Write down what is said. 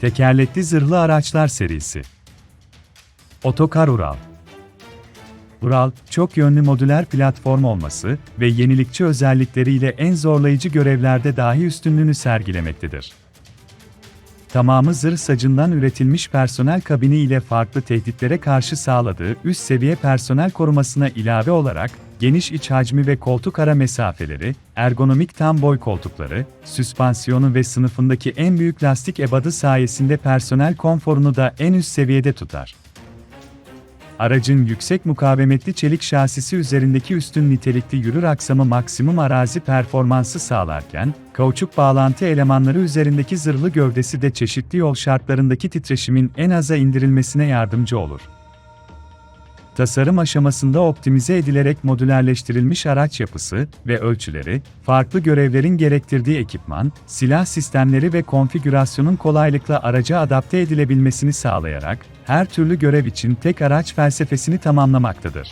Tekerlekli zırhlı araçlar serisi. Otokar Ural. Ural, çok yönlü modüler platform olması ve yenilikçi özellikleriyle en zorlayıcı görevlerde dahi üstünlüğünü sergilemektedir. Tamamı zırh sacından üretilmiş personel kabini ile farklı tehditlere karşı sağladığı üst seviye personel korumasına ilave olarak, geniş iç hacmi ve koltuk ara mesafeleri, ergonomik tam boy koltukları, süspansiyonu ve sınıfındaki en büyük lastik ebadı sayesinde personel konforunu da en üst seviyede tutar. Aracın yüksek mukavemetli çelik şasisi üzerindeki üstün nitelikli yürür aksamı maksimum arazi performansı sağlarken, kauçuk bağlantı elemanları üzerindeki zırhlı gövdesi de çeşitli yol şartlarındaki titreşimin en aza indirilmesine yardımcı olur. Tasarım aşamasında optimize edilerek modülerleştirilmiş araç yapısı ve ölçüleri, farklı görevlerin gerektirdiği ekipman, silah sistemleri ve konfigürasyonun kolaylıkla araca adapte edilebilmesini sağlayarak, her türlü görev için tek araç felsefesini tamamlamaktadır.